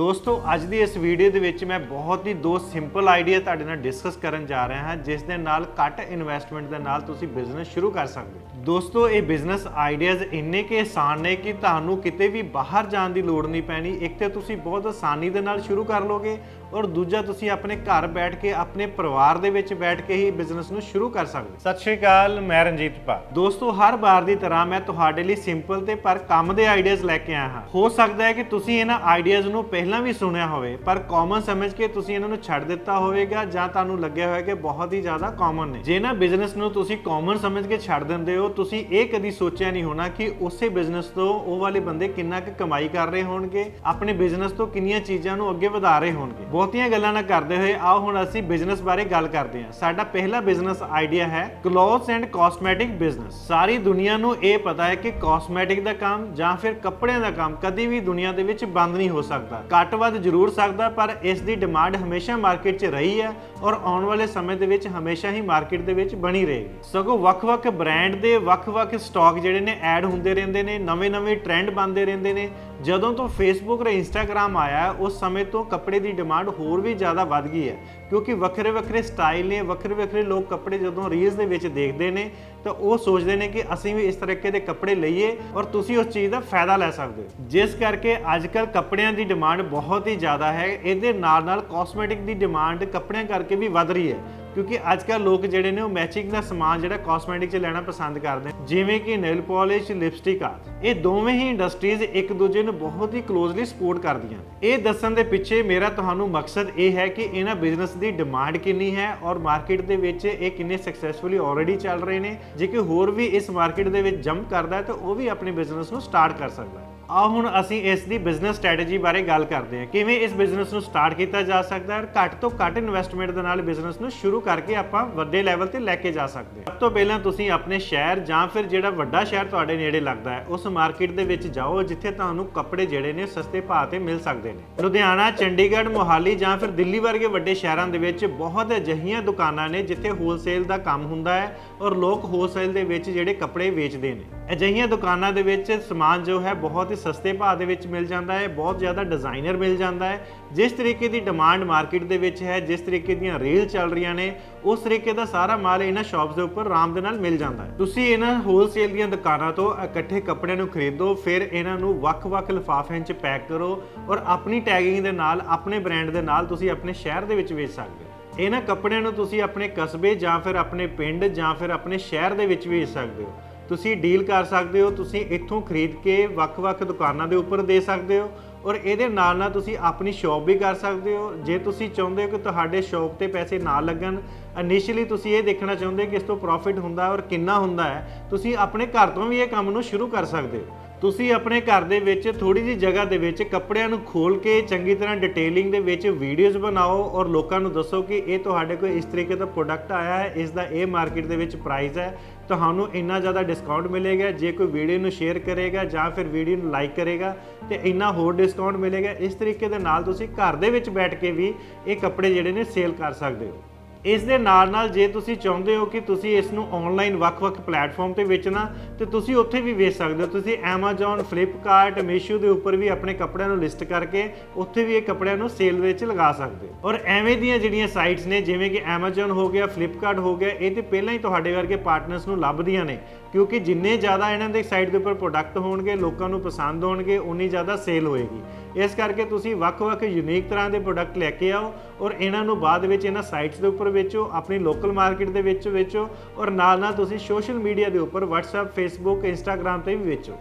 ਦੋਸਤੋ, ਅੱਜ ਦੀ ਇਸ ਵੀਡੀਓ ਦੇ ਵਿੱਚ ਮੈਂ ਬਹੁਤ ਹੀ ਦੋ ਸਿੰਪਲ ਆਈਡੀਆ ਤੁਹਾਡੇ ਨਾਲ ਡਿਸਕਸ ਕਰਨ ਜਾ ਰਿਹਾ ਹਾਂ, ਜਿਸ ਦੇ ਨਾਲ ਘੱਟ ਇਨਵੈਸਟਮੈਂਟ ਦੇ ਨਾਲ ਤੁਸੀਂ ਬਿਜ਼ਨਸ ਸ਼ੁਰੂ ਕਰ ਸਕਦੇ ਹੋ। ਦੋਸਤੋ, ਇਹ ਬਿਜ਼ਨਸ ਆਈਡੀਆਜ਼ ਇੰਨੇ ਕਿ ਆਸਾਨ ਨੇ ਕਿ ਤੁਹਾਨੂੰ ਕਿਤੇ ਵੀ ਬਾਹਰ ਜਾਣ ਦੀ ਲੋੜ ਨਹੀਂ ਪੈਣੀ। ਇੱਕ ਤੇ ਤੁਸੀਂ ਬਹੁਤ ਆਸਾਨੀ ਦੇ ਨਾਲ ਸ਼ੁਰੂ ਕਰ ਲੋਗੇ ਔਰ ਦੂਜਾ ਤੁਸੀਂ ਆਪਣੇ ਘਰ ਬੈਠ ਕੇ ਆਪਣੇ ਪਰਿਵਾਰ ਦੇ ਵਿੱਚ ਬੈਠ ਕੇ ਹੀ ਬਿਜ਼ਨਸ ਨੂੰ ਸ਼ੁਰੂ ਕਰ ਸਕਦੇ ਸਤਿ ਸ਼੍ਰੀ ਅਕਾਲ ਮੈਂ ਰਣਜੀਤ ਪਾਲ। ਦੋਸਤੋ ਹਰ ਵਾਰ ਦੀ ਤਰ੍ਹਾਂ ਮੈਂ ਤੁਹਾਡੇ ਲਈ ਸਿੰਪਲ ਤੇ ਪਰ ਕੰਮ ਦੇ ਆਈਡੀਆਜ਼ ਲੈ ਕੇ ਆਇਆ ਹਾਂ। ਹੋ ਸਕਦਾ ਹੈ ਕਿ ਤੁਸੀਂ ਇਹਨਾਂ ਆਈਡੀਆਜ਼ ਨੂੰ ਪਹਿਲਾਂ ਵੀ ਸੁਣਿਆ ਹੋਵੇ ਪਰ ਕਾਮਨ ਸਮਝ ਕੇ ਤੁਸੀਂ ਇਹਨਾਂ ਨੂੰ ਛੱਡ ਦਿੱਤਾ ਹੋਵੇਗਾ ਜਾਂ ਤੁਹਾਨੂੰ ਲੱਗਿਆ ਹੋਵੇਗਾ ਕਿ ਬਹੁਤ ਹੀ ਜ਼ਿਆਦਾ ਕਾਮਨ ਨੇ। ਜੇ ਨਾ ਬਿਜ਼ਨਸ ਨੂੰ ਤੁਸੀਂ ਕਾਮਨ ਸਮਝ ਕੇ ਛੱਡ ਦਿੰਦੇ ਹੋ ਤੁਸੀਂ ਇਹ ਕਦੀ ਸੋਚਿਆ ਨਹੀਂ ਹੋਣਾ ਕਿ ਉਸੇ ਬਿਜ਼ਨਸ ਤੋਂ ਉਹ ਵਾਲੇ ਬੰਦੇ ਕਿੰਨਾ ਕੁ ਕਮਾਈ ਕਰ ਰਹੇ ਹੋਣਗੇ ਆਪਣੇ ਬਿਜ਼ਨਸ ਤੋਂ ਕਿੰਨੀਆਂ ਚੀਜ਼ਾਂ ਨੂੰ ਅੱਗੇ ਵਧਾ ਰਹੇ ਹੋਣਗੇ। ਬਹੁਤੀਆਂ ਗੱਲਾਂ ਨਾ ਕਰਦੇ ਹੋਏ, ਆਓ ਹੁਣ ਅਸੀਂ ਬਿਜ਼ਨਸ ਬਾਰੇ ਗੱਲ ਕਰਦੇ ਹਾਂ। ਸਾਡਾ ਪਹਿਲਾ ਬਿਜ਼ਨਸ ਆਈਡੀਆ ਹੈ ਕਲੋਥਸ ਐਂਡ ਕਾਸਮੈਟਿਕ ਬਿਜ਼ਨਸ ਸਾਰੀ ਦੁਨੀਆ ਨੂੰ ਇਹ ਪਤਾ ਹੈ ਕਿ ਕਾਸਮੈਟਿਕ ਦਾ ਕੰਮ ਜਾਂ ਫਿਰ ਕੱਪੜਿਆਂ ਦਾ ਕੰਮ ਕਦੀ ਵੀ ਦੁਨੀਆ ਦੇ ਵਿੱਚ ਬੰਦ ਨਹੀਂ ਹੋ ਸਕਦਾ। ਘੱਟ ਵੱਧ ਜ਼ਰੂਰ ਸਕਦਾ, ਪਰ ਇਸ ਦੀ ਡਿਮਾਂਡ ਹਮੇਸ਼ਾ ਮਾਰਕੀਟ 'ਚ ਰਹੀ ਹੈ ਔਰ ਆਉਣ ਵਾਲੇ ਸਮੇਂ ਦੇ ਵਿੱਚ ਹਮੇਸ਼ਾ ਹੀ ਮਾਰਕੀਟ ਦੇ ਵਿੱਚ ਬਣੀ ਰਹੇਗੀ। ਸਗੋਂ ਵੱਖ-ਵੱਖ ਬ੍ਰਾਂਡ ਦੇ ਵੱਖ-ਵੱਖ ਸਟਾਕ ਜਿਹੜੇ ਨੇ ਐਡ ਹੁੰਦੇ ਰਹਿੰਦੇ ਨੇ, ਨਵੇਂ-ਨਵੇਂ ਟ੍ਰੈਂਡ ਬਣਦੇ ਰਹਿੰਦੇ ਨੇ ਜਦੋਂ ਤੋਂ ਫੇਸਬੁੱਕ ਤੇ ਇੰਸਟਾਗ੍ਰam ਆਇਆ ਉਸ ਸਮੇਂ ਤੋਂ ਕੱਪੜੇ ਦੀ ਡਿਮਾਂਡ ਹੋਰ ਵੀ ਜ਼ਿਆਦਾ ਵੱਧ ਗਈ ਹੈ। ਕਿਉਂਕਿ ਵੱਖਰੇ-ਵੱਖਰੇ ਸਟਾਈਲ ਨੇ ਵੱਖਰੇ-ਵੱਖਰੇ ਲੋਕ ਕੱਪੜੇ ਜਦੋਂ ਰੀਲਸ ਦੇ ਵਿੱਚ ਦੇਖਦੇ ਨੇ, ਤਾਂ ਉਹ ਸੋਚਦੇ ਨੇ ਕਿ ਅਸੀਂ ਵੀ ਇਸ ਤਰੀਕੇ ਦੇ ਕੱਪੜੇ ਲਈਏ ਔਰ ਤੁਸੀਂ ਉਸ ਚੀਜ਼ ਦਾ ਫਾਇਦਾ ਲੈ ਸਕਦੇ ਹੋ। ਜਿਸ ਕਰਕੇ ਅੱਜਕੱਲ ਕੱਪੜਿਆਂ ਦੀ ਡਿਮਾਂਡ ਬਹੁਤ ਹੀ ਜ਼ਿਆਦਾ ਹੈ। ਇਹਦੇ ਨਾਲ-ਨਾਲ ਕਾਸਮੈਟਿਕ ਦੀ ਡਿਮਾਂਡ ਕੱਪੜਿਆਂ ਕਰਕੇ ਵੀ ਵੱਧ ਰਹੀ ਹੈ। ਕਿਉਂਕਿ ਅੱਜ ਅੱਜਕੱਲ ਲੋਕ ਜਿਹੜੇ ਨੇ ਉਹ ਮੈਚਿੰਗ ਦਾ ਸਮਾਨ ਜਿਹੜਾ ਕਾਸਮੈਟਿਕ 'ਚ ਲੈਣਾ ਪਸੰਦ ਕਰਦੇ ਨੇ। ਜਿਵੇਂ ਕਿ ਨੇਲ ਪਾਲਿਸ਼ ਲਿਪਸਟਿਕ ਆ ਇਹ ਦੋਵੇਂ ਹੀ ਇੰਡਸਟਰੀਜ਼ ਇੱਕ ਦੂਜੇ ਨੂੰ ਬਹੁਤ ਹੀ ਕਲੋਜ਼ਲੀ ਸਪੋਰਟ ਕਰਦੀਆਂ ਇਹ ਦੱਸਣ ਦੇ ਪਿੱਛੇ ਮੇਰਾ ਤੁਹਾਨੂੰ ਮਕਸਦ ਇਹ ਹੈ ਕਿ ਇਹਨਾਂ ਬਿਜ਼ਨਸ ਦੀ ਡਿਮਾਂਡ ਕਿੰਨੀ ਹੈ ਔਰ ਮਾਰਕੀਟ ਦੇ ਵਿੱਚ ਇਹ ਕਿੰਨੇ ਸਕਸੈਸਫੁਲੀ ਆਲਰੇਡੀ ਚੱਲ ਰਹੇ ਨੇ। ਜੇ ਕਿ ਹੋਰ ਵੀ ਇਸ ਮਾਰਕੀਟ ਦੇ ਵਿੱਚ ਜੰਪ ਕਰਦਾ ਹੈ ਤਾਂ ਉਹ ਵੀ ਆਪਣੇ ਬਿਜ਼ਨਸ ਨੂੰ ਸਟਾਰਟ ਕਰ ਸਕਦਾ ਹੈ। ਆ ਹੁਣ ਅਸੀਂ ਇਸ ਦੀ ਬਿਜ਼ਨਸ ਸਟ੍ਰੈਟਜੀ ਬਾਰੇ ਗੱਲ ਕਰਦੇ ਹਾਂ। ਕਿਵੇਂ ਇਸ ਬਿਜ਼ਨਸ ਨੂੰ ਸਟਾਰਟ ਕੀਤਾ ਜਾ ਸਕਦਾ ਹੈ ਘੱਟ ਤੋਂ ਘੱਟ ਇਨਵੈਸਟਮੈਂਟ ਦੇ ਨਾਲ ਬਿਜ਼ਨਸ ਨੂੰ ਸ਼ੁਰੂ ਕਰਕੇ ਆਪਾਂ ਵੱਡੇ ਲੈਵਲ ਤੇ ਲੈ ਕੇ ਜਾ ਸਕਦੇ ਹਾਂ। ਸਭ ਤੋਂ ਪਹਿਲਾਂ ਤੁਸੀਂ ਆਪਣੇ ਸ਼ਹਿਰ ਜਾਂ ਫਿਰ ਜਿਹੜਾ ਵੱਡਾ ਸ਼ਹਿਰ ਤੁਹਾਡੇ ਨੇੜੇ ਲੱਗਦਾ ਹੈ, ਉਸ ਮਾਰਕੀਟ ਦੇ ਵਿੱਚ ਜਾਓ ਜਿੱਥੇ ਤੁਹਾਨੂੰ ਕੱਪੜੇ ਜਿਹੜੇ ਨੇ ਸਸਤੇ ਭਾਅ ਤੇ ਮਿਲ ਸਕਦੇ ਨੇ। ਲੁਧਿਆਣਾ, ਚੰਡੀਗੜ੍ਹ, ਮੋਹਾਲੀ ਜਾਂ ਫਿਰ ਦਿੱਲੀ ਵਰਗੇ ਵੱਡੇ ਸ਼ਹਿਰਾਂ ਦੇ ਵਿੱਚ ਬਹੁਤ ਅਜਿਹੀਆਂ ਦੁਕਾਨਾਂ ਨੇ ਜਿੱਥੇ ਹੋਲਸੇਲ ਦਾ ਕੰਮ ਹੁੰਦਾ ਹੈ ਔਰ ਲੋਕ ਹੋਲਸੇਲ ਦੇ ਵਿੱਚ ਜਿਹੜੇ ਕੱਪੜੇ ਵੇਚਦੇ ਨੇ। ਅਜਿਹੀਆਂ ਦੁਕਾਨਾਂ ਦੇ ਵਿੱਚ ਸਮਾਨ ਜੋ ਹੈ ਬਹੁਤ ਹੀ ਸਸਤੇ ਭਾਅ ਦੇ ਵਿੱਚ ਮਿਲ ਜਾਂਦਾ ਹੈ, ਬਹੁਤ ਜ਼ਿਆਦਾ ਡਿਜ਼ਾਈਨਰ ਮਿਲ ਜਾਂਦਾ ਹੈ। ਜਿਸ ਤਰੀਕੇ ਦੀ ਡਿਮਾਂਡ ਮਾਰਕੀਟ ਦੇ ਵਿੱਚ ਹੈ, ਜਿਸ ਤਰੀਕੇ ਦੀਆਂ ਰੇਲ ਚੱਲ ਰਹੀਆਂ ਨੇ, ਉਸ ਤਰੀਕੇ ਦਾ ਸਾਰਾ ਮਾਲ ਇਹਨਾਂ ਸ਼ਾਪਸ ਦੇ ਉੱਪਰ ਆਰਾਮ ਦੇ ਨਾਲ ਮਿਲ ਜਾਂਦਾ ਹੈ। ਤੁਸੀਂ ਇਹਨਾਂ ਹੋਲਸੇਲ ਦੀਆਂ ਦੁਕਾਨਾਂ ਤੋਂ ਇਕੱਠੇ ਕੱਪੜਿਆਂ ਨੂੰ ਖਰੀਦੋ, ਫਿਰ ਇਹਨਾਂ ਨੂੰ ਵੱਖ-ਵੱਖ ਲਿਫਾਫਿਆਂ 'ਚ ਪੈਕ ਕਰੋ ਔਰ ਆਪਣੀ ਟੈਗਿੰਗ ਦੇ ਨਾਲ, ਆਪਣੇ ਬ੍ਰਾਂਡ ਦੇ ਨਾਲ ਤੁਸੀਂ ਆਪਣੇ ਸ਼ਹਿਰ ਦੇ ਵਿੱਚ ਵੇਚ ਸਕਦੇ ਹੋ। ਇਹਨਾਂ ਕੱਪੜਿਆਂ ਨੂੰ ਤੁਸੀਂ ਆਪਣੇ ਕਸਬੇ ਜਾਂ ਫਿਰ ਆਪਣੇ ਪਿੰਡ ਜਾਂ ਫਿਰ ਆਪਣੇ ਸ਼ਹਿਰ ਦੇ ਵਿੱਚ ਵੇਚ ਸਕਦੇ ਹੋ। ਤੁਸੀਂ ਡੀਲ ਕਰ ਸਕਦੇ ਹੋ, ਤੁਸੀਂ ਇੱਥੋਂ ਖਰੀਦ ਕੇ ਵੱਖ-ਵੱਖ ਦੁਕਾਨਾਂ ਦੇ ਉੱਪਰ ਦੇ ਸਕਦੇ ਹੋ ਔਰ ਇਹਦੇ ਨਾਲ ਨਾਲ ਤੁਸੀਂ ਆਪਣੀ ਸ਼ਾਪ ਵੀ ਕਰ ਸਕਦੇ ਹੋ। ਜੇ ਤੁਸੀਂ ਚਾਹੁੰਦੇ ਹੋ ਕਿ ਤੁਹਾਡੇ ਸ਼ਾਪ ਤੇ ਪੈਸੇ ਨਾ ਲੱਗਣ ਇਨੀਸ਼ੀਅਲੀ ਤੁਸੀਂ ਇਹ ਦੇਖਣਾ ਚਾਹੁੰਦੇ ਕਿ ਇਸ ਤੋਂ ਪ੍ਰੋਫਿਟ ਹੁੰਦਾ ਔਰ ਕਿੰਨਾ ਹੁੰਦਾ ਹੈ, ਤੁਸੀਂ ਆਪਣੇ ਘਰ ਤੋਂ ਵੀ ਇਹ ਕੰਮ ਨੂੰ ਸ਼ੁਰੂ ਕਰ ਸਕਦੇ ਹੋ। ਤੁਸੀਂ ਆਪਣੇ ਘਰ ਦੇ ਵਿੱਚ ਥੋੜੀ ਜਿਹੀ ਜਗ੍ਹਾ ਦੇ ਵਿੱਚ ਕੱਪੜਿਆਂ ਨੂੰ ਖੋਲ ਕੇ ਚੰਗੀ ਤਰ੍ਹਾਂ ਡਿਟੇਲਿੰਗ ਦੇ ਵਿੱਚ ਵੀਡੀਓਜ਼ ਬਣਾਓ ਔਰ ਲੋਕਾਂ ਨੂੰ ਦੱਸੋ ਕਿ ਇਹ ਤੁਹਾਡੇ ਕੋਲ ਇਸ ਤਰੀਕੇ ਦਾ ਪ੍ਰੋਡਕਟ ਆਇਆ ਹੈ, ਇਸ ਦਾ ਇਹ ਮਾਰਕੀਟ ਦੇ ਵਿੱਚ ਪ੍ਰਾਈਸ ਹੈ। ਤੁਹਾਨੂੰ ਇੰਨਾ ਜ਼ਿਆਦਾ ਡਿਸਕਾਊਂਟ ਮਿਲੇਗਾ, ਜੇ ਕੋਈ ਵੀਡੀਓ ਨੂੰ ਸ਼ੇਅਰ ਕਰੇਗਾ ਜਾਂ ਫਿਰ ਵੀਡੀਓ ਨੂੰ ਲਾਈਕ ਕਰੇਗਾ, ਤੇ ਇੰਨਾ ਹੋਰ ਡਿਸਕਾਊਂਟ ਮਿਲੇਗਾ। ਇਸ ਤਰੀਕੇ ਦੇ ਨਾਲ ਤੁਸੀਂ ਘਰ ਦੇ ਵਿੱਚ ਬੈਠ ਕੇ ਵੀ ਇਹ ਕੱਪੜੇ ਜਿਹੜੇ ਨੇ ਸੇਲ ਕਰ ਸਕਦੇ ਹੋ। ਇਸ ਦੇ ਨਾਲ ਨਾਲ ਜੇ ਤੁਸੀਂ ਚਾਹੁੰਦੇ ਹੋ ਕਿ ਤੁਸੀਂ ਇਸ ਨੂੰ ਆਨਲਾਈਨ ਵੱਖ-ਵੱਖ ਪਲੇਟਫਾਰਮ ਤੇ ਵੇਚਣਾ, ਤੇ ਤੁਸੀਂ ਉੱਥੇ ਵੀ ਵੇਚ ਸਕਦੇ ਹੋ। ਤੁਸੀਂ Amazon, Flipkart, Meesho ਦੇ ਉੱਪਰ ਵੀ ਆਪਣੇ ਕੱਪੜਿਆਂ ਨੂੰ ਲਿਸਟ ਕਰਕੇ ਉੱਥੇ ਵੀ ਇਹ ਕੱਪੜਿਆਂ ਨੂੰ ਸੇਲ ਵਿੱਚ ਲਗਾ ਸਕਦੇ ਹੋ। ਔਰ ਐਵੇਂ ਦੀਆਂ ਜਿਹੜੀਆਂ ਸਾਈਟਸ ਨੇ, ਜਿਵੇਂ ਕਿ Amazon ਹੋ ਗਿਆ, Flipkart ਹੋ ਗਿਆ, ਇਹ ਤੇ ਪਹਿਲਾਂ ਹੀ ਤੁਹਾਡੇ ਵਰਗੇ ਪਾਰਟਨਰਸ ਨੂੰ ਲੱਭਦੀਆਂ ਨੇ, ਕਿਉਂਕਿ ਜਿੰਨੇ ਜ਼ਿਆਦਾ ਇਹਨਾਂ ਦੇ ਸਾਈਟ ਦੇ ਉੱਪਰ ਪ੍ਰੋਡਕਟ ਹੋਣਗੇ, ਲੋਕਾਂ ਨੂੰ ਪਸੰਦ ਹੋਣਗੇ, ਉਨੀ ਜ਼ਿਆਦਾ ਸੇਲ ਹੋਏਗੀ। ਇਸ ਕਰਕੇ ਤੁਸੀਂ ਵੱਖ-ਵੱਖ ਯੂਨੀਕ ਤਰ੍ਹਾਂ ਦੇ ਪ੍ਰੋਡਕਟ ਲੈ ਕੇ ਆਓ ਔਰ ਇਹਨਾਂ ਨੂੰ ਬਾਅਦ ਵਿੱਚ ਇਹਨਾਂ ਸਾਈਟਸ ਦੇ ਉੱਪਰ ਵੇਚੋ, ਆਪਣੀ ਲੋਕਲ ਮਾਰਕੀਟ ਦੇ ਵਿੱਚ ਵੇਚੋ ਔਰ ਨਾਲ-ਨਾਲ ਤੁਸੀਂ ਸੋਸ਼ਲ ਮੀਡੀਆ ਦੇ ਉੱਪਰ WhatsApp, Facebook, Instagram ਤੇ ਵੀ ਵੇਚੋ।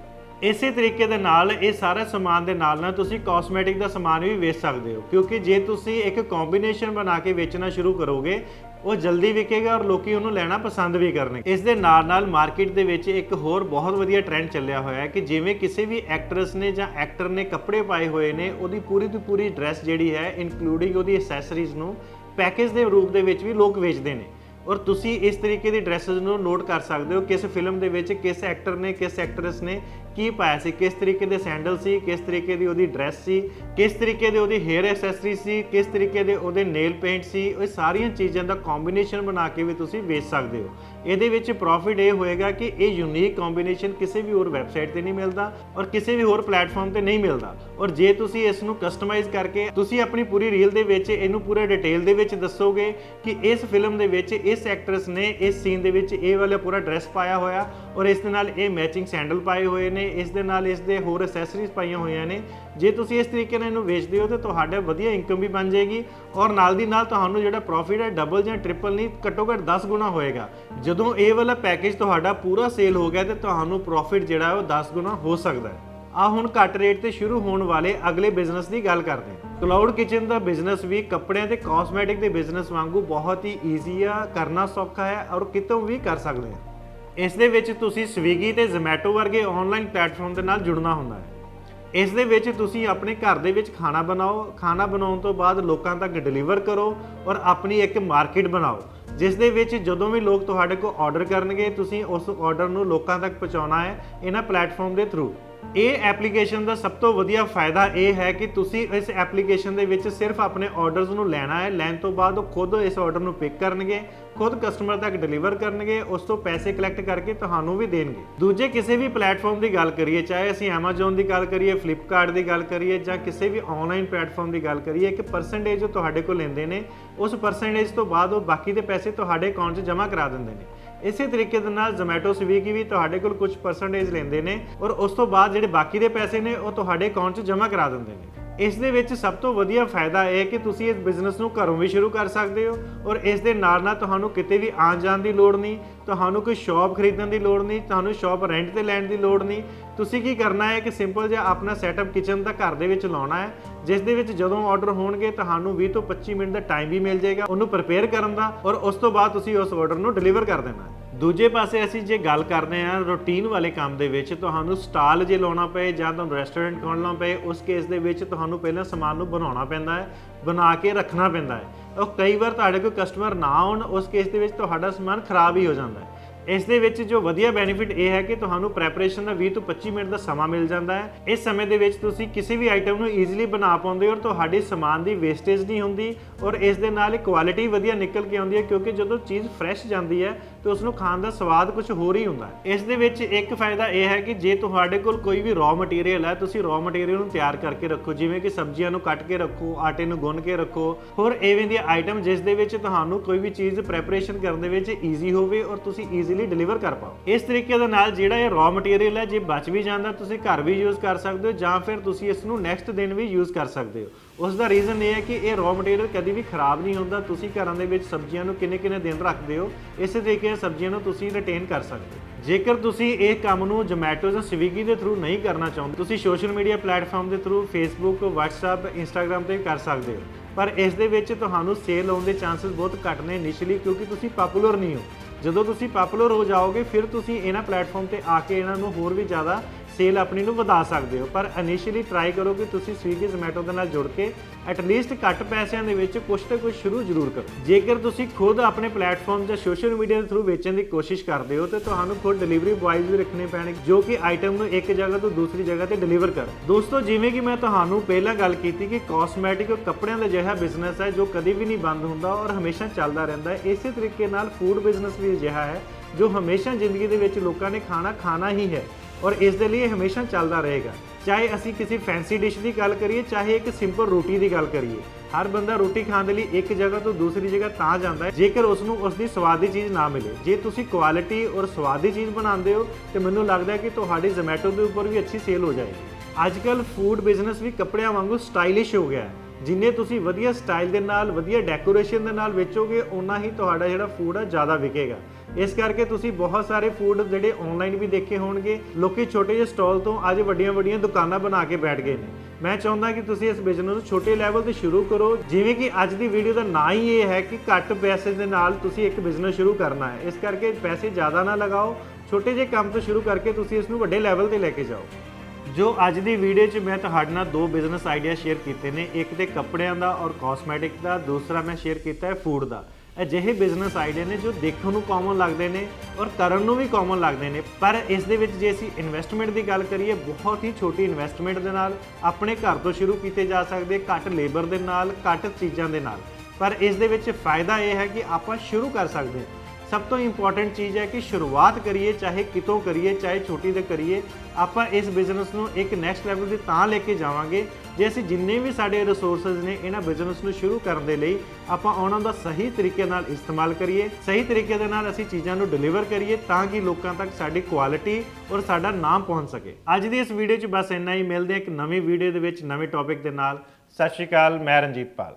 ਇਸੇ ਤਰੀਕੇ ਦੇ ਨਾਲ ਇਹ ਸਾਰਾ ਸਮਾਨ ਦੇ ਨਾਲ ਨਾਲ ਤੁਸੀਂ ਕਾਸਮੈਟਿਕ ਦਾ ਸਮਾਨ ਵੀ ਵੇਚ ਸਕਦੇ ਹੋ। ਕਿਉਂਕਿ ਜੇ ਤੁਸੀਂ ਇੱਕ ਕੰਬੀਨੇਸ਼ਨ ਬਣਾ ਕੇ ਵੇਚਣਾ ਸ਼ੁਰੂ ਕਰੋਗੇ, ਉਹ ਜਲਦੀ ਵਿਕੇਗਾ ਔਰ ਲੋਕੀ ਉਹਨੂੰ ਲੈਣਾ ਪਸੰਦ ਵੀ ਕਰਨਗੇ। ਇਸ ਦੇ ਨਾਲ ਨਾਲ ਮਾਰਕੀਟ ਦੇ ਵਿੱਚ ਇੱਕ ਹੋਰ ਬਹੁਤ ਵਧੀਆ ਟ੍ਰੈਂਡ ਚੱਲਿਆ ਹੋਇਆ ਹੈ ਕਿ ਜਿਵੇਂ ਕਿਸੇ ਵੀ ਐਕਟਰਸ ਨੇ ਜਾਂ ਐਕਟਰ ਨੇ ਕੱਪੜੇ ਪਾਏ ਹੋਏ ਨੇ, ਉਹਦੀ ਪੂਰੀ ਦੀ ਪੂਰੀ ਡਰੈਸ ਜਿਹੜੀ ਹੈ ਇਨਕਲੂਡਿੰਗ ਉਹਦੀ ਐਕਸੈਸਰੀਜ਼ ਨੂੰ ਪੈਕੇਜ ਦੇ ਰੂਪ ਦੇ ਵਿੱਚ ਵੀ ਲੋਕ ਵੇਚਦੇ ਨੇ। ਔਰ ਤੁਸੀਂ ਇਸ ਤਰੀਕੇ ਦੀ ਡਰੈਸਸ ਨੂੰ ਨੋਟ ਕਰ ਸਕਦੇ ਹੋ ਕਿਸ ਫਿਲਮ ਦੇ ਵਿੱਚ ਕਿਸ ਐਕਟਰ ਨੇ, ਕਿਸ ਐਕਟਰੈਸ ਨੇ ਕੀ ਪਾਇਆ ਸੀ? ਕਿਸ ਤਰੀਕੇ ਦੇ ਸੈਂਡਲ ਸੀ? ਕਿਸ ਤਰੀਕੇ ਦੀ ਉਹਦੀ ਡਰੈਸ ਸੀ? ਕਿਸ ਤਰੀਕੇ ਦੇ ਉਹਦੀ ਹੇਅਰ ਐਕਸੈਸਰੀ ਸੀ? ਕਿਸ ਤਰੀਕੇ ਦੇ ਉਹਦੇ ਨੇਲ ਪੇਂਟ ਸੀ? ਇਹ ਸਾਰੀਆਂ ਚੀਜ਼ਾਂ ਦਾ ਕੰਬੀਨੇਸ਼ਨ ਬਣਾ ਕੇ ਵੀ ਤੁਸੀਂ ਵੇਚ ਸਕਦੇ ਹੋ। ਇਹਦੇ ਵਿੱਚ ਪ੍ਰੋਫਿਟ ਇਹ ਹੋਏਗਾ ਕਿ ਇਹ ਯੂਨੀਕ ਕੰਬੀਨੇਸ਼ਨ ਕਿਸੇ ਵੀ ਹੋਰ ਵੈਬਸਾਈਟ ਤੇ ਨਹੀਂ ਮਿਲਦਾ ਔਰ ਕਿਸੇ ਵੀ ਹੋਰ ਪਲੇਟਫਾਰਮ ਤੇ ਨਹੀਂ ਮਿਲਦਾ। ਔਰ ਜੇ ਤੁਸੀਂ ਇਸ ਨੂੰ ਕਸਟਮਾਈਜ਼ ਕਰਕੇ ਤੁਸੀਂ ਆਪਣੀ ਪੂਰੀ ਰੀਲ ਦੇ ਵਿੱਚ, ਇਹਨੂੰ ਪੂਰੇ ਡਿਟੇਲ ਦੇ ਵਿੱਚ ਦੱਸੋਗੇ ਕਿ ਇਸ ਫਿਲਮ ਦੇ ਵਿੱਚ ਇਸ ਐਕਟਰਸ ਨੇ ਇਸ ਸੀਨ ਦੇ ਵਿੱਚ ਇਹ ਵਾਲਾ ਪੂਰਾ ਡਰੈਸ ਪਾਇਆ ਹੋਇਆ ਔਰ ਇਸ ਦੇ ਨਾਲ ਇਹ ਮੈਚਿੰਗ ਸੈਂਡਲ ਪਾਏ ਹੋਏ ਨੇ ਇਸ ਦੇ ਨਾਲ ਇਸ ਦੇ ਹੋਰ ਐਕਸੈਸਰੀਜ਼ ਪਾਈਆਂ ਹੋਈਆਂ ਨੇ। ਜੇ ਤੁਸੀਂ ਇਸ ਤਰੀਕੇ ਨਾਲ ਇਹਨੂੰ ਵੇਚਦੇ ਹੋ ਤੇ ਤੁਹਾਡਾ ਵਧੀਆ ਇਨਕਮ ਵੀ ਬਣ ਜਾਏਗੀ ਔਰ ਨਾਲ ਦੀ ਨਾਲ ਤੁਹਾਨੂੰ ਜਿਹੜਾ ਪ੍ਰੋਫਿਟ ਹੈ ਡਬਲ ਜਾਂ ਟ੍ਰਿਪਲ ਨਹੀਂ, ਘੱਟੋ ਘੱਟ 10 ਗੁਣਾ ਹੋਏਗਾ। ਜਦੋਂ ਇਹ ਵਾਲਾ ਪੈਕੇਜ ਤੁਹਾਡਾ ਪੂਰਾ ਸੇਲ ਹੋ ਗਿਆ ਤੇ ਤੁਹਾਨੂੰ ਪ੍ਰੋਫਿਟ ਜਿਹੜਾ ਉਹ 10 ਗੁਣਾ ਹੋ ਸਕਦਾ ਹੈ। ਆ ਹੁਣ ਘੱਟ ਰੇਟ ਤੇ ਸ਼ੁਰੂ ਹੋਣ ਵਾਲੇ ਅਗਲੇ ਬਿਜ਼ਨਸ ਦੀ ਗੱਲ ਕਰਦੇ ਹਾਂ। ਕਲਾਉਡ ਕਿਚਨ ਦਾ ਬਿਜ਼ਨਸ ਵੀ ਕੱਪੜਿਆਂ ਤੇ ਕਾਸਮੈਟਿਕ ਦੇ ਬਿਜ਼ਨਸ ਵਾਂਗੂ ਬਹੁਤ ਹੀ ਈਜ਼ੀ ਆ, ਕਰਨਾ ਸੌਖਾ ਹੈ ਔਰ ਕਿਤੋਂ ਵੀ ਕਰ ਸਕਦੇ ਆ ਇਸ ਦੇ ਵਿੱਚ ਤੁਸੀਂ ਸਵੀਗੀ ਤੇ ਜ਼ੋਮੈਟੋ ਵਰਗੇ ਆਨਲਾਈਨ ਪਲੇਟਫਾਰਮ ਦੇ ਨਾਲ ਜੁੜਨਾ ਹੁੰਦਾ ਹੈ। ਇਸ ਦੇ ਵਿੱਚ ਤੁਸੀਂ ਆਪਣੇ ਘਰ ਦੇ ਵਿੱਚ ਖਾਣਾ ਬਣਾਓ, ਖਾਣਾ ਬਣਾਉਣ ਤੋਂ ਬਾਅਦ ਲੋਕਾਂ ਤੱਕ ਡਿਲੀਵਰ ਕਰੋ ਔਰ ਆਪਣੀ ਇੱਕ ਮਾਰਕੀਟ ਬਣਾਓ, ਜਿਸ ਦੇ ਵਿੱਚ ਜਦੋਂ ਵੀ ਲੋਕ ਤੁਹਾਡੇ ਕੋਲ ਆਰਡਰ ਕਰਨਗੇ, ਤੁਸੀਂ ਉਸ ਆਰਡਰ ਨੂੰ ਲੋਕਾਂ ਤੱਕ ਪਹੁੰਚਾਉਣਾ ਹੈ ਇਹਨਾਂ ਪਲੇਟਫਾਰਮ ਦੇ ਥਰੂ ਇਹ ਐਪਲੀਕੇਸ਼ਨ ਦਾ ਸਭ ਤੋਂ ਵਧੀਆ ਫਾਇਦਾ ਇਹ ਹੈ ਕਿ ਤੁਸੀਂ ਇਸ ਐਪਲੀਕੇਸ਼ਨ ਦੇ ਵਿੱਚ ਸਿਰਫ ਆਪਣੇ ਆਰਡਰਸ ਨੂੰ ਲੈਣਾ ਹੈ। ਲੈਣ ਤੋਂ ਬਾਅਦ ਉਹ ਖੁਦ ਇਸ ਆਰਡਰ ਨੂੰ ਪਿਕ ਕਰਨਗੇ, ਖੁਦ ਕਸਟਮਰ ਤੱਕ ਡਿਲੀਵਰ ਕਰਨਗੇ, ਉਸ ਤੋਂ ਪੈਸੇ ਕਲੈਕਟ ਕਰਕੇ ਤੁਹਾਨੂੰ ਵੀ ਦੇਣਗੇ। ਦੂਜੇ ਕਿਸੇ ਵੀ ਪਲੇਟਫਾਰਮ ਦੀ ਗੱਲ ਕਰੀਏ, ਚਾਹੇ ਅਸੀਂ Amazon ਦੀ ਗੱਲ ਕਰੀਏ, Flipkart ਦੀ ਗੱਲ ਕਰੀਏ, ਜਾਂ ਕਿਸੇ ਵੀ ਆਨਲਾਈਨ ਪਲੇਟਫਾਰਮ ਦੀ ਗੱਲ ਕਰੀਏ, ਇੱਕ ਪਰਸੈਂਟੇਜ ਜੋ ਤੁਹਾਡੇ ਕੋਲ ਲੈਂਦੇ ਨੇ। ਉਸ ਪਰਸੈਂਟੇਜ ਤੋਂ ਬਾਅਦ ਉਹ ਬਾਕੀ ਦੇ ਪੈਸੇ ਤੁਹਾਡੇ ਅਕਾਊਂਟ 'ਚ ਜਮ੍ਹਾਂ ਕਰਾ ਦਿੰਦੇ ਨੇ। ਇਸੇ ਤਰੀਕੇ ਦੇ ਨਾਲ Zomato, Swiggy ਵੀ ਤੁਹਾਡੇ ਕੋਲ ਕੁਝ ਪਰਸੈਂਟੇਜ ਲੈਂਦੇ ਨੇ ਔਰ ਉਸ ਤੋਂ ਬਾਅਦ ਜਿਹੜੇ ਬਾਕੀ ਦੇ ਪੈਸੇ ਨੇ, ਉਹ ਤੁਹਾਡੇ ਅਕਾਊਂਟ 'ਚ ਜਮ੍ਹਾਂ ਕਰਾ ਦਿੰਦੇ ਨੇ। ਇਸ ਦੇ ਵਿੱਚ ਸਭ ਤੋਂ ਵਧੀਆ ਫਾਇਦਾ ਇਹ ਹੈ ਕਿ ਤੁਸੀਂ ਇਸ ਬਿਜ਼ਨਸ ਨੂੰ ਘਰੋਂ ਵੀ ਸ਼ੁਰੂ ਕਰ ਸਕਦੇ ਹੋ ਔਰ ਇਸ ਦੇ ਨਾਲ ਨਾਲ ਤੁਹਾਨੂੰ ਕਿਤੇ ਵੀ ਆਉਣ ਜਾਣ ਦੀ ਲੋੜ ਨਹੀਂ, ਤੁਹਾਨੂੰ ਕੋਈ ਸ਼ਾਪ ਖਰੀਦਣ ਦੀ ਲੋੜ ਨਹੀਂ, ਤੁਹਾਨੂੰ ਸ਼ਾਪ ਰੈਂਟ ਤੇ ਲੈਣ ਦੀ ਲੋੜ ਨਹੀਂ ਤੁਸੀਂ ਕੀ ਕਰਨਾ ਹੈ ਕਿ ਸਿੰਪਲ ਜਿਹਾ ਆਪਣਾ ਸੈਟਅਪ ਕਿਚਨ ਦਾ ਘਰ ਦੇ ਵਿੱਚ ਲਾਉਣਾ ਹੈ, ਜਿਸ ਦੇ ਵਿੱਚ ਜਦੋਂ ਆਰਡਰ ਹੋਣਗੇ ਤੁਹਾਨੂੰ 20 ਤੋਂ 25 ਮਿੰਟ ਦਾ ਟਾਈਮ ਵੀ ਮਿਲ ਜਾਏਗਾ ਉਹਨੂੰ ਪ੍ਰਪੇਅਰ ਕਰਨ ਦਾ ਔਰ ਉਸ ਤੋਂ ਬਾਅਦ ਤੁਸੀਂ ਉਸ ਆਰਡਰ ਨੂੰ ਡਿਲੀਵਰ ਕਰ ਦੇਣਾ ਹੈ। ਦੂਜੇ ਪਾਸੇ ਅਸੀਂ ਜੇ ਗੱਲ ਕਰਦੇ ਹਾਂ ਰੂਟੀਨ ਵਾਲੇ ਕੰਮ ਦੇ ਵਿੱਚ, ਤੁਹਾਨੂੰ ਸਟਾਲ ਜੇ ਲਾਉਣਾ ਪਏ ਜਾਂ ਤੁਹਾਨੂੰ ਰੈਸਟੋਰੈਂਟ ਖੋਲ੍ਹਣਾ ਪਏ, ਉਸ ਕੇਸ ਦੇ ਵਿੱਚ ਤੁਹਾਨੂੰ ਪਹਿਲਾਂ ਸਮਾਨ ਨੂੰ ਬਣਾਉਣਾ ਪੈਂਦਾ ਹੈ, ਬਣਾ ਕੇ ਰੱਖਣਾ ਪੈਂਦਾ ਹੈ। ਉਹ ਕਈ ਵਾਰ ਤੁਹਾਡੇ ਕੋਲ ਕਸਟਮਰ ਨਾ ਆਉਣ, ਉਸ ਕੇਸ ਦੇ ਵਿੱਚ ਤੁਹਾਡਾ ਸਮਾਨ ਖਰਾਬ ਹੀ ਹੋ ਜਾਂਦਾ ਹੈ। ਇਸ ਦੇ ਵਿੱਚ ਜੋ ਵਧੀਆ ਬੈਨੀਫਿਟ ਇਹ ਹੈ ਕਿ ਤੁਹਾਨੂੰ ਪ੍ਰੈਪਰੇਸ਼ਨ ਦਾ 20 ਤੋਂ 25 ਮਿੰਟ ਦਾ ਸਮਾਂ ਮਿਲ ਜਾਂਦਾ ਹੈ। ਇਸ ਸਮੇਂ ਦੇ ਵਿੱਚ ਤੁਸੀਂ ਕਿਸੇ ਵੀ ਆਈਟਮ ਨੂੰ ਈਜ਼ੀਲੀ ਬਣਾ ਪਾਉਂਦੇ ਹੋ ਔਰ ਤੁਹਾਡੇ ਸਮਾਨ ਦੀ ਵੇਸਟੇਜ ਨਹੀਂ ਹੁੰਦੀ ਔਰ ਇਸ ਦੇ ਨਾਲ ਕੁਆਲਿਟੀ ਵਧੀਆ ਨਿਕਲ ਕੇ ਆਉਂਦੀ ਹੈ ਕਿਉਂਕਿ ਜਦੋਂ ਚੀਜ਼ ਫਰੈਸ਼ ਜਾਂਦੀ ਹੈ ਤੇ ਉਸ ਨੂੰ ਖਾਣ ਦਾ ਸਵਾਦ ਕੁਝ ਹੋਰ ਹੀ ਹੁੰਦਾ ਇਸ ਦੇ ਵਿੱਚ ਇੱਕ ਫਾਇਦਾ ਇਹ ਹੈ ਕਿ ਜੇ ਤੁਹਾਡੇ ਕੋਲ ਕੋਈ ਵੀ ਰॉ ਮਟੀਰੀਅਲ ਹੈ, ਤੁਸੀਂ ਰॉ ਮਟੀਰੀਅਲ ਨੂੰ ਤਿਆਰ ਕਰਕੇ ਰੱਖੋ, ਜਿਵੇਂ ਕਿ ਸਬਜ਼ੀਆਂ ਨੂੰ ਕੱਟ ਕੇ ਰੱਖੋ, ਆਟੇ ਨੂੰ ਗੁੰਨ ਕੇ ਰੱਖੋ। ਹੋਰ ਐਵੇਂ ਦੀ ਆਈਟਮ ਜਿਸ ਦੇ ਵਿੱਚ ਤੁਹਾਨੂੰ ਕੋਈ ਵੀ ਚੀਜ਼ ਪ੍ਰੈਪਰੇਸ਼ਨ ਕਰਨ ਦੇ ਵਿੱਚ ਈਜ਼ੀ ਹੋਵੇ ਔਰ ਤੁਸੀਂ ਈਜ਼ੀਲੀ ਡਿਲੀਵਰ ਕਰ ਪਾਓ। ਇਸ ਤਰੀਕੇ ਦੇ ਨਾਲ ਜਿਹੜਾ ਇਹ ਰॉ ਮਟੀਰੀਅਲ ਹੈ, ਜੇ ਬਚ ਵੀ ਜਾਂਦਾ, ਤੁਸੀਂ ਘਰ ਵੀ ਯੂਜ਼ ਕਰ ਸਕਦੇ ਹੋ ਜਾਂ ਫਿਰ ਤੁਸੀਂ ਇਸ ਨੂੰ ਨੈਕਸਟ ਦਿਨ ਵੀ ਯੂਜ਼ ਕਰ ਸਕਦੇ ਹੋ। ਉਸ ਦਾ ਰੀਜ਼ਨ ਇਹ ਹੈ ਕਿ ਇਹ ਰॉ ਮਟੀਰੀਅਲ ਕਦੀ ਵੀ ਖਰਾਬ ਨਹੀਂ ਹੁੰਦਾ। ਤੁਸੀਂ ਘਰਾਂ ਦੇ ਵਿੱਚ ਸਬਜ਼ੀਆਂ ਨੂੰ ਕਿੰਨੇ ਕਿੰਨੇ ਦਿਨ ਰੱਖਦੇ ਹੋ, ਇਸੇ ਤਰੀਕੇ ਸਬਜ਼ੀਆਂ ਨੂੰ ਤੁਸੀਂ ਰਿਟੇਨ ਕਰ ਸਕਦੇ ਹੋ। ਜੇਕਰ ਤੁਸੀਂ ਇਹ ਕੰਮ ਨੂੰ ਜ਼ੋਮੈਟੋ ਜਾਂ Swiggy ਦੇ ਥਰੂ ਨਹੀਂ ਕਰਨਾ ਚਾਹੁੰਦੇ, ਤੁਸੀਂ ਸੋਸ਼ਲ ਮੀਡੀਆ ਪਲੇਟਫਾਰਮ ਦੇ ਥਰੂ ਫੇਸਬੁੱਕ WhatsApp, Instagram ਤੇ ਕਰ ਸਕਦੇ ਹੋ। ਪਰ ਇਸ ਦੇ ਵਿੱਚ ਤੁਹਾਨੂੰ ਸੇਲ ਹੋਣ ਦੇ ਚਾਂਸਸ ਬਹੁਤ ਘੱਟ ਨੇ ਇਨੀਸ਼ੀਅਲੀ ਕਿਉਂਕਿ ਤੁਸੀਂ ਪਪੂਲਰ ਨਹੀਂ ਹੋ। ਜਦੋਂ ਤੁਸੀਂ ਪਪੂਲਰ ਹੋ ਜਾਓਗੇ, ਫਿਰ ਤੁਸੀਂ ਇਹਨਾਂ ਪਲੇਟਫਾਰਮ ਤੇ ਆ ਕੇ ਇਹਨਾਂ ਨੂੰ ਹੋਰ ਵੀ ਜ਼ਿਆਦਾ ਸੇਲ ਆਪਣੀ ਨੂੰ ਵਧਾ ਸਕਦੇ ਹੋ। ਪਰ ਇਨੀਸ਼ੀਅਲੀ ਟਰਾਈ ਕਰੋ ਕਿ ਤੁਸੀਂ ਸਵੀਗੀ ਜ਼ੋਮੈਟੋ ਦੇ ਨਾਲ ਜੁੜ ਕੇ ਐਟ ਲੀਸਟ ਘੱਟ ਪੈਸਿਆਂ ਦੇ ਵਿੱਚ ਕੁਝ ਤੇ ਕੁਝ ਸ਼ੁਰੂ ਜ਼ਰੂਰ ਕਰੋ। ਜੇਕਰ ਤੁਸੀਂ ਖੁਦ ਆਪਣੇ ਪਲੇਟਫਾਰਮ ਜਾਂ ਸੋਸ਼ਲ ਮੀਡੀਆ ਦੇ ਥਰੂ ਵੇਚਣ ਦੀ ਕੋਸ਼ਿਸ਼ ਕਰਦੇ ਹੋ, ਤੇ ਤੁਹਾਨੂੰ ਖੁਦ ਡਿਲੀਵਰੀ ਬॉयਜ਼ ਵੀ ਰੱਖਣੇ ਪੈਣਗੇ, ਜੋ ਕਿ ਆਈਟਮ ਨੂੰ ਇੱਕ ਜਗ੍ਹਾ ਤੋਂ ਦੂਸਰੀ ਜਗ੍ਹਾ ਤੇ ਡਿਲੀਵਰ ਕਰਨ। ਦੋਸਤੋ, ਜਿਵੇਂ ਕਿ ਮੈਂ ਤੁਹਾਨੂੰ ਪਹਿਲਾਂ ਗੱਲ ਕੀਤੀ ਕਿ ਕਾਸਮੈਟਿਕ ਕੱਪੜਿਆਂ ਦਾ ਅਜਿਹਾ ਬਿਜ਼ਨਸ ਹੈ ਜੋ ਕਦੀ ਵੀ ਨਹੀਂ ਬੰਦ ਹੁੰਦਾ ਔਰ ਹਮੇਸ਼ਾ ਚੱਲਦਾ ਰਹਿੰਦਾ ਹੈ। ਇਸੇ ਤਰੀਕੇ ਨਾਲ ਫੂਡ ਬਿਜ਼ਨਸ ਵੀ ਅਜਿਹਾ ਹੈ ਜੋ ਹਮੇਸ਼ਾ ਜ਼ਿੰਦਗੀ ਦੇ ਵਿੱਚ ਲੋਕਾਂ ਨੇ ਖਾਣਾ ਖਾਣਾ ਹੀ ਹੈ। ਔਰ ਇਸ ਦੇ ਲਈ ਇਹ ਹਮੇਸ਼ਾ ਚੱਲਦਾ ਰਹੇਗਾ। ਚਾਹੇ ਅਸੀਂ ਕਿਸੇ ਫੈਂਸੀ ਡਿਸ਼ ਦੀ ਗੱਲ ਕਰੀਏ, ਚਾਹੇ ਇੱਕ ਸਿੰਪਲ ਰੋਟੀ ਦੀ ਗੱਲ ਕਰੀਏ, ਹਰ ਬੰਦਾ ਰੋਟੀ ਖਾਣ ਦੇ ਲਈ ਇੱਕ ਜਗ੍ਹਾ ਤੋਂ ਦੂਸਰੀ ਜਗ੍ਹਾ ਤਾਂ ਜਾਂਦਾ ਹੈ, ਜੇਕਰ ਉਸ ਨੂੰ ਉਸ ਦੀ ਸਵਾਦੀ ਚੀਜ਼ ਨਾ ਮਿਲੇ। ਜੇ ਤੁਸੀਂ ਕੁਆਲਿਟੀ ਔਰ ਸਵਾਦ ਦੀ ਚੀਜ਼ ਬਣਾਉਂਦੇ ਹੋ, ਤੇ ਮੈਨੂੰ ਲੱਗਦਾ ਹੈ ਕਿ ਤੁਹਾਡੀ ਜ਼ੋਮੈਟੋ ਦੇ ਉੱਪਰ ਵੀ ਅੱਛੀ ਸੇਲ ਹੋ ਜਾਏਗੀ। ਅੱਜ ਕੱਲ ਫੂਡ ਬਿਜ਼ਨਸ ਵੀ ਕੱਪੜਿਆਂ ਵਾਂਗੂ ਸਟਾਈਲਿਸ਼ ਹੋ ਗਿਆ ਹੈ। ਜਿੰਨੇ ਤੁਸੀਂ ਵਧੀਆ ਸਟਾਈਲ ਦੇ ਨਾਲ, ਵਧੀਆ ਡੈਕੋਰੇਸ਼ਨ ਦੇ ਨਾਲ ਵੇਚੋਗੇ, ਓਨਾ ਹੀ ਤੁਹਾਡਾ ਜਿਹੜਾ ਫੂਡ ਆ ਜ਼ਿਆਦਾ ਵਿਕੇਗਾ। ਇਸ ਕਰਕੇ ਤੁਸੀਂ ਬਹੁਤ ਸਾਰੇ ਫੂਡ ਜਿਹੜੇ ਆਨਲਾਈਨ ਵੀ ਦੇਖੇ ਹੋਣਗੇ, ਲੋਕੀ ਛੋਟੇ ਜਿਹੇ ਸਟਾਲ ਤੋਂ ਅੱਜ ਵੱਡੀਆਂ ਵੱਡੀਆਂ ਦੁਕਾਨਾਂ ਬਣਾ ਕੇ ਬੈਠ ਗਏ ਨੇ। ਮੈਂ ਚਾਹੁੰਦਾ ਕਿ ਤੁਸੀਂ ਇਸ ਬਿਜ਼ਨਸ ਨੂੰ ਛੋਟੇ ਲੈਵਲ ਤੇ ਸ਼ੁਰੂ ਕਰੋ, ਜਿਵੇਂ ਕਿ ਅੱਜ ਦੀ ਵੀਡੀਓ ਦਾ ਨਾਂ ਹੀ ਇਹ ਹੈ ਕਿ ਘੱਟ ਪੈਸੇ ਦੇ ਨਾਲ ਤੁਸੀਂ ਇੱਕ ਬਿਜ਼ਨਸ ਸ਼ੁਰੂ ਕਰਨਾ ਹੈ। ਇਸ ਕਰਕੇ ਪੈਸੇ ਜ਼ਿਆਦਾ ਨਾ ਲਗਾਓ, ਛੋਟੇ ਜਿਹੇ ਕੰਮ ਤੋਂ ਸ਼ੁਰੂ ਕਰਕੇ ਤੁਸੀਂ ਇਸ ਨੂੰ ਵੱਡੇ ਲੈਵਲ ਤੇ ਲੈ ਕੇ ਜਾਓ। ਜੋ ਅੱਜ ਦੀ ਵੀਡੀਓ 'ਚ ਮੈਂ ਤੁਹਾਡੇ ਨਾਲ ਦੋ ਬਿਜ਼ਨਸ ਆਈਡੀਆ ਸ਼ੇਅਰ ਕੀਤੇ ਨੇ, ਇੱਕ ਤੇ ਕੱਪੜਿਆਂ ਦਾ ਔਰ ਕਾਸਮੈਟਿਕ ਦਾ, ਦੂਸਰਾ ਮੈਂ ਸ਼ੇਅਰ ਕੀਤਾ ਹੈ ਫੂਡ ਦਾ। ਅਜਿਹੇ ਬਿਜ਼ਨਸ ਆਈਡੀਆ ਨੇ ਜੋ ਦੇਖਣ ਨੂੰ ਕਾਮਨ ਲੱਗਦੇ ਨੇ ਔਰ ਕਰਨ ਨੂੰ ਵੀ ਕਾਮਨ ਲੱਗਦੇ ਨੇ। ਪਰ ਇਸ ਦੇ ਵਿੱਚ ਜੇ ਅਸੀਂ ਇਨਵੈਸਟਮੈਂਟ ਦੀ ਗੱਲ ਕਰੀਏ, ਬਹੁਤ ਹੀ ਛੋਟੀ ਇਨਵੈਸਟਮੈਂਟ ਦੇ ਨਾਲ ਆਪਣੇ ਘਰ ਤੋਂ ਸ਼ੁਰੂ ਕੀਤੇ ਜਾ ਸਕਦੇ, ਘੱਟ ਲੇਬਰ ਦੇ ਨਾਲ, ਘੱਟ ਚੀਜ਼ਾਂ ਦੇ ਨਾਲ। ਪਰ ਇਸ ਦੇ ਵਿੱਚ ਫਾਇਦਾ ਇਹ ਹੈ ਕਿ ਆਪਾਂ ਸ਼ੁਰੂ ਕਰ ਸਕਦੇ ਹਾਂ। ਸਭ ਤੋਂ ਇੰਪੋਰਟੈਂਟ ਚੀਜ਼ ਹੈ ਕਿ ਸ਼ੁਰੂਆਤ ਕਰੀਏ, ਚਾਹੇ ਕਿਤੋਂ ਕਰੀਏ, ਚਾਹੇ ਛੋਟੀ ਤੇ ਕਰੀਏ, ਆਪਾਂ ਇਸ ਬਿਜ਼ਨਸ ਨੂੰ ਇੱਕ ਨੈਕਸਟ ਲੈਵਲ ਤੇ ਤਾਂ ਲੈ ਕੇ ਜਾਵਾਂਗੇ, ਜੇ ਅਸੀਂ ਜਿੰਨੇ ਵੀ ਸਾਡੇ ਰਿਸੋਰਸਸ ਨੇ ਇਹਨਾਂ ਬਿਜ਼ਨਸ ਨੂੰ ਸ਼ੁਰੂ ਕਰਨ ਦੇ ਲਈ, ਆਪਾਂ ਉਹਨਾਂ ਦਾ ਸਹੀ ਤਰੀਕੇ ਨਾਲ ਇਸਤੇਮਾਲ ਕਰੀਏ, ਸਹੀ ਤਰੀਕੇ ਦੇ ਨਾਲ ਅਸੀਂ ਚੀਜ਼ਾਂ ਨੂੰ ਡਿਲੀਵਰ ਕਰੀਏ, ਤਾਂ ਕਿ ਲੋਕਾਂ ਤੱਕ ਸਾਡੀ ਕੁਆਲਿਟੀ ਔਰ ਸਾਡਾ ਨਾਮ ਪਹੁੰਚ ਸਕੇ। ਅੱਜ ਦੀ ਇਸ ਵੀਡੀਓ 'ਚ ਬਸ ਇੰਨਾ ਹੀ, ਮਿਲਦੇ ਇੱਕ ਨਵੀਂ ਵੀਡੀਓ ਦੇ ਵਿੱਚ ਨਵੇਂ ਟੌਪਿਕ ਦੇ ਨਾਲ। ਸਤਿ ਸ਼੍ਰੀ ਅਕਾਲ, ਮੈਂ ਰਣਜੀਤ ਪਾਲ।